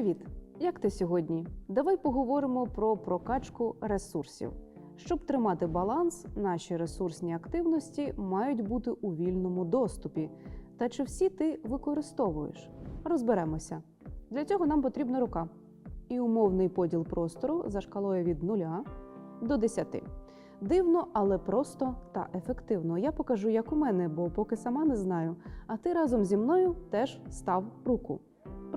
Привіт! Як ти сьогодні? Давай поговоримо про прокачку ресурсів. Щоб тримати баланс, наші ресурсні активності мають бути у вільному доступі. Та чи всі ти використовуєш? Розберемося. Для цього нам потрібна рука і умовний поділ простору за шкалою від 0 до 10. Дивно, але просто та ефективно. Я покажу, як у мене, бо поки сама не знаю. А ти разом зі мною теж став руку.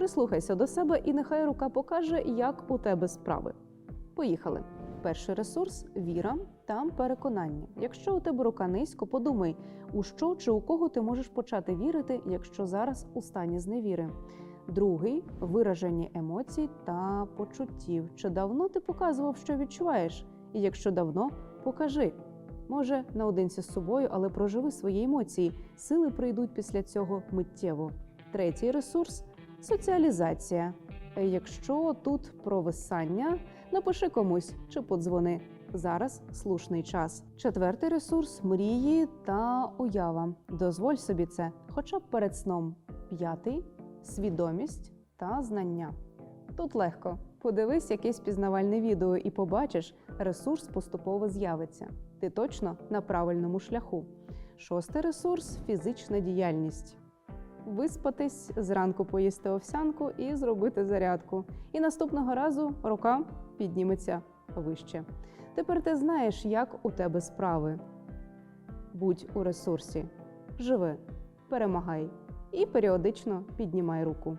Прислухайся до себе, і нехай рука покаже, як у тебе справи. Поїхали. Перший ресурс віра та переконання. Якщо у тебе рука низько, подумай, у що чи у кого ти можеш почати вірити, якщо зараз у стані зневіри. Другий вираження емоцій та почуттів. Чи давно ти показував, що відчуваєш? І якщо давно, покажи. Може, наодинці з собою, але проживи свої емоції. Сили прийдуть після цього миттєво. Третій ресурс соціалізація. Якщо тут провисання, напиши комусь чи подзвони. Зараз слушний час. Четвертий ресурс мрії та уява. Дозволь собі це, хоча б перед сном. П'ятий свідомість та знання. Тут легко. Подивись якесь пізнавальне відео і побачиш, ресурс поступово з'явиться. Ти точно на правильному шляху. Шостий ресурс фізична діяльність. Виспатись, зранку поїсти овсянку і зробити зарядку. І наступного разу рука підніметься вище. Тепер ти знаєш, як у тебе справи. Будь у ресурсі, живи, перемагай і періодично піднімай руку.